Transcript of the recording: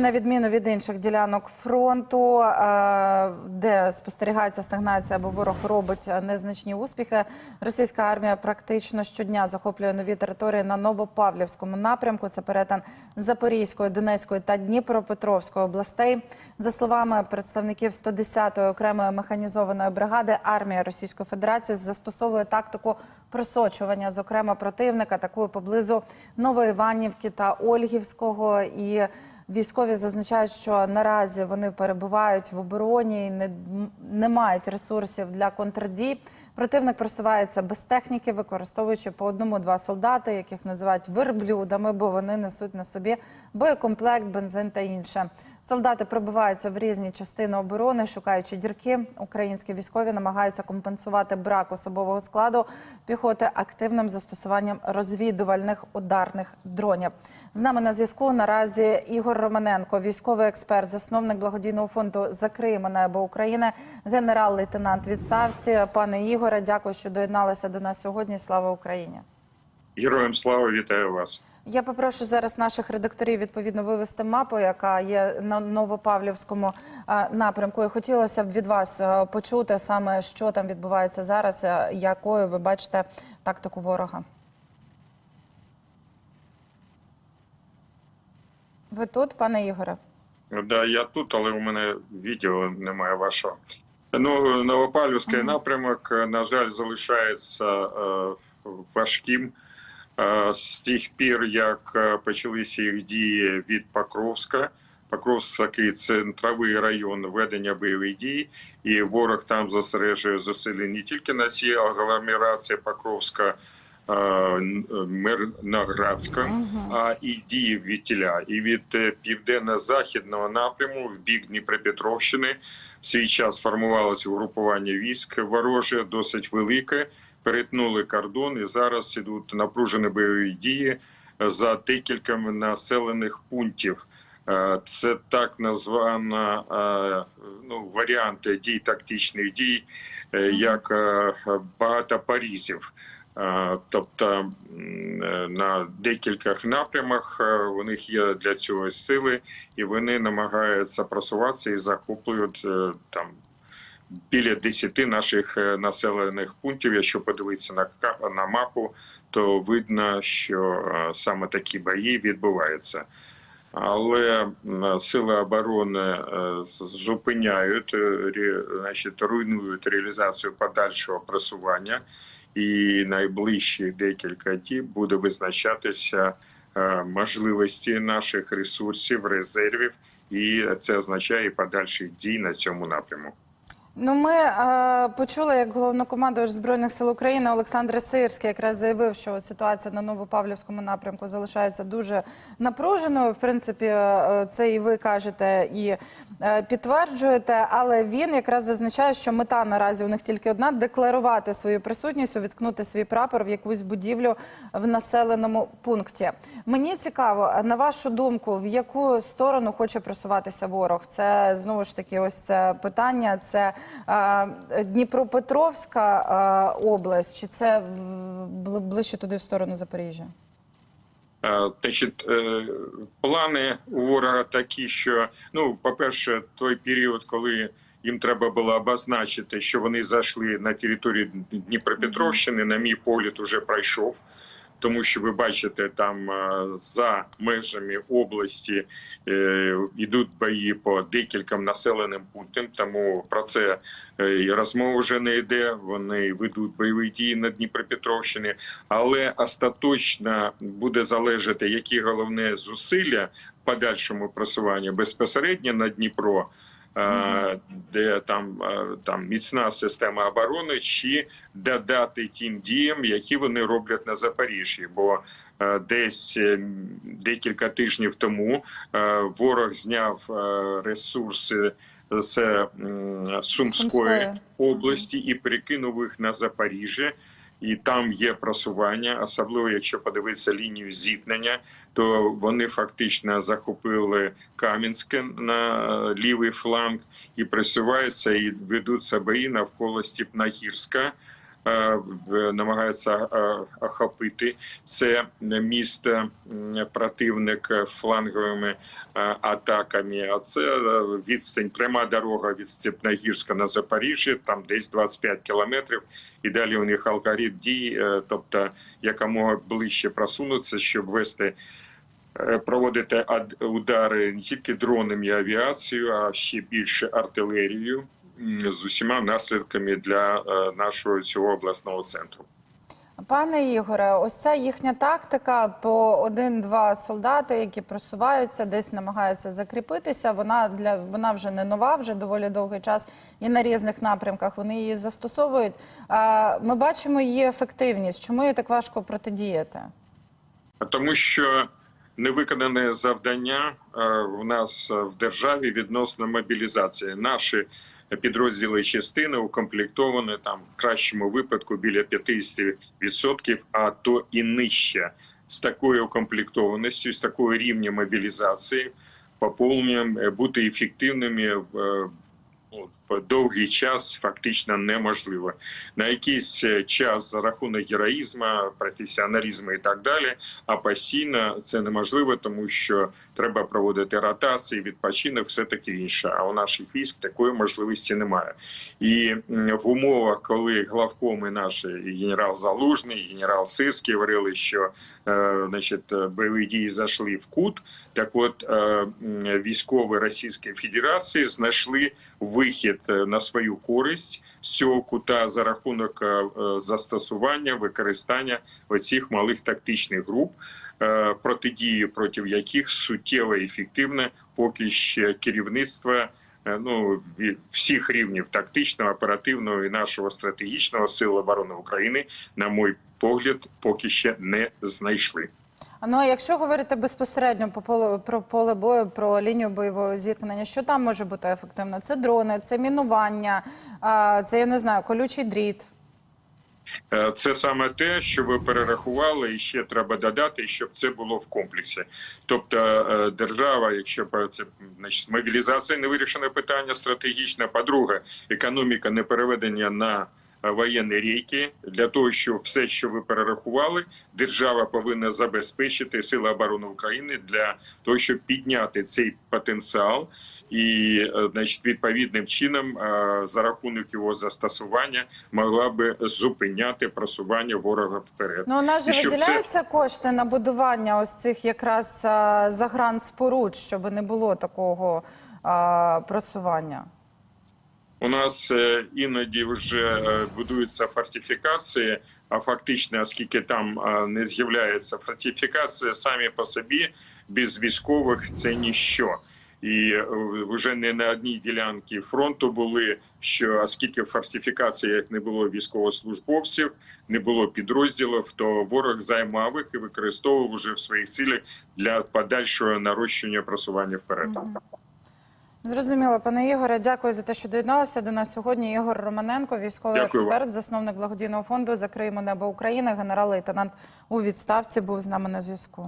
На відміну від інших ділянок фронту, е, де спостерігається стагнація або ворог робить незначні успіхи, російська армія практично щодня захоплює нові території на Новопавлівському напрямку. Це перетин Запорізької, Донецької та Дніпропетровської областей. За словами представників 110-ї окремої механізованої бригади, армія Російської Федерації застосовує тактику просочування, зокрема противника, такою поблизу Новоіванівки та Ольгівського і. Військові зазначають, що наразі вони перебувають в обороні і не, не мають ресурсів для контрдій. Противник просувається без техніки, використовуючи по одному-два солдати, яких називають верблюдами, бо вони несуть на собі боєкомплект, бензин та інше. Солдати пробиваються в різні частини оборони, шукаючи дірки. Українські військові намагаються компенсувати брак особового складу піхоти активним застосуванням розвідувальних ударних дронів. З нами на зв'язку наразі Ігор Романенко, військовий експерт, засновник благодійного фонду «Закриємо небо України, генерал-лейтенант відставці. Пане Ігоре, дякую, що доєдналися до нас сьогодні. Слава Україні! Героям слава вітаю вас. Я попрошу зараз наших редакторів відповідно вивести мапу, яка є на Новопавлівському е, напрямку. І хотілося б від вас е, почути саме, що там відбувається зараз, е, якою ви бачите тактику ворога. Ви тут, пане Ігоре? Да, я тут, але у мене відео немає вашого. Ну, Новопавлівський напрямок, на жаль, залишається е, важким. Е, з тих пір, як е, почалися їх дії від Покровська. Покровськ такий центровий район ведення бойових дій, і ворог там зосереджує зусилля не тільки на цій агломерації Покровська, Мирноградська, а і дії від тіля. І від е, південно-західного напряму в бік Дніпропетровщини в свій час формувалося угрупування військ вороже, досить велике. Перетнули кордон і зараз ідуть напружені бойові дії за декілька населених пунктів. Е, Це так названа е, ну, варіанти дій тактичних дій, е, як е, багато парізів. Е, Тобто е, на декількох напрямах е, у них є для цього сили, і вони намагаються просуватися і захоплюють там біля 10 наших населених пунктів. Якщо подивитися на на мапу, то видно, що саме такі бої відбуваються. Але сили оборони зупиняють, значить, руйнують реалізацію подальшого просування, і найближчі декілька діб буде визначатися е, можливості наших ресурсів, резервів, і це означає подальші дії на цьому напряму. Ну, ми е, почули, як головнокомандувач збройних сил України Олександр Сирський якраз заявив, що ситуація на Новопавлівському напрямку залишається дуже напруженою. В принципі, е, це і ви кажете, і е, підтверджуєте. Але він якраз зазначає, що мета наразі у них тільки одна декларувати свою присутність, увіткнути свій прапор в якусь будівлю в населеному пункті. Мені цікаво, на вашу думку, в яку сторону хоче просуватися ворог? Це знову ж таки, ось це питання. Це Дніпропетровська область, чи це ближче туди в сторону Запоріжжя? Е, Значить, е, плани у ворога такі, що ну, по-перше, той період, коли їм треба було обозначити, що вони зайшли на територію Дніпропетровщини, на мій погляд, уже пройшов. Тому що ви бачите, там е, за межами області е, йдуть бої по декільком населеним пунктам. Тому про це е, і розмова вже не йде. Вони ведуть бойові дії на Дніпропетровщині, але остаточно буде залежати, які головне зусилля в подальшому просуванні безпосередньо на Дніпро. Е, Де там, е, там міцна система оборони, чи додати тим діям, які вони роблять на Запоріжжі, бо е, десь декілька тижнів тому ворог зняв ресурси з Сумської Сумської. області і перекинув їх на Запоріжжя. І там є просування, особливо якщо подивитися лінію зіткнення, то вони фактично захопили Кам'янське на е, лівий фланг і просуваються і ведуться бої навколо Степногірська. Е, намагаються е, охопити. Це місто противник фланговими е, атаками. А це відстань, пряма дорога від Степногірська на Запоріжжя, там десь 25 кілометрів. І далі у них алгоритм дій, тобто якомога ближче просунутися, щоб вести. Проводити удари не тільки дронами і авіацією, а ще більше артилерією з усіма наслідками для е, нашого цього обласного центру. Пане Ігоре, ось ця їхня тактика по один-два солдати, які просуваються, десь намагаються закріпитися. Вона для вона вже не нова, вже доволі довгий час, і на різних напрямках вони її застосовують. Ми бачимо її ефективність. Чому їй так важко протидіяти? Тому що невиконане завдання е, в нас е, в державі відносно мобілізації. Наші підрозділи частини укомплектовані там в кращому випадку біля 50%, а то і нижче. З такою укомплектованістю, з такою рівнем мобілізації, поповненням е, бути ефективними в е, ну, довгий час фактично неможливо. На якийсь е, час за рахунок героїзму, професіоналізму і так далі, а постійно це неможливо, тому що треба проводити ротації, відпочинок, все таке інше. А у наших військ такої можливості немає. І в умовах, коли главкоми наші і генерал Залужний, і генерал Сирський говорили, що е, значить, е, бойові дії зайшли в кут, так от е, військові Російської Федерації знайшли вихід е, на свою користь з цього кута за рахунок е, е, застосування використання оцих малих тактичних груп, протидії проти яких суттєво ефективне поки ще керівництво. Ну, всіх рівнів тактичного, оперативного і нашого стратегічного сил оборони України, на мій погляд, поки ще не знайшли. Ну а якщо говорити безпосередньо по поле про поле бою, про лінію бойового зіткнення, що там може бути ефективно? Це дрони, це мінування, це я не знаю, колючий дріт. Е, Це саме те, що ви перерахували, і ще треба додати, щоб це було в комплексі. Тобто, е, держава, якщо це значить, мобілізація не вирішене питання стратегічне. По-друге, економіка не переведення на воєнні рейки для того, щоб все, що ви перерахували, держава повинна забезпечити сили оборони України для того, щоб підняти цей потенціал. І е, значить, відповідним чином е, за рахунок його застосування могла би зупиняти просування ворога вперед. Ну у нас же щоб це- кошти на будування ось цих якраз загранспоруд, щоб не було такого а, просування. У нас е, іноді вже е, будуються фортифікації, а фактично, оскільки там е, не з'являються фортифікації самі по собі, без військових це ніщо. І вже не на одній ділянці фронту були, що оскільки в фортифікаціях не було військовослужбовців, не було підрозділів, то ворог займав їх і використовував вже в своїх цілях для подальшого нарощення просування вперед. Зрозуміло, пане Ігоре, дякую за те, що доєдналися до нас сьогодні. Ігор Романенко, військовий Дякую вам. експерт, засновник благодійного фонду Закриємо небо України, генерал-лейтенант у відставці, був з нами на зв'язку.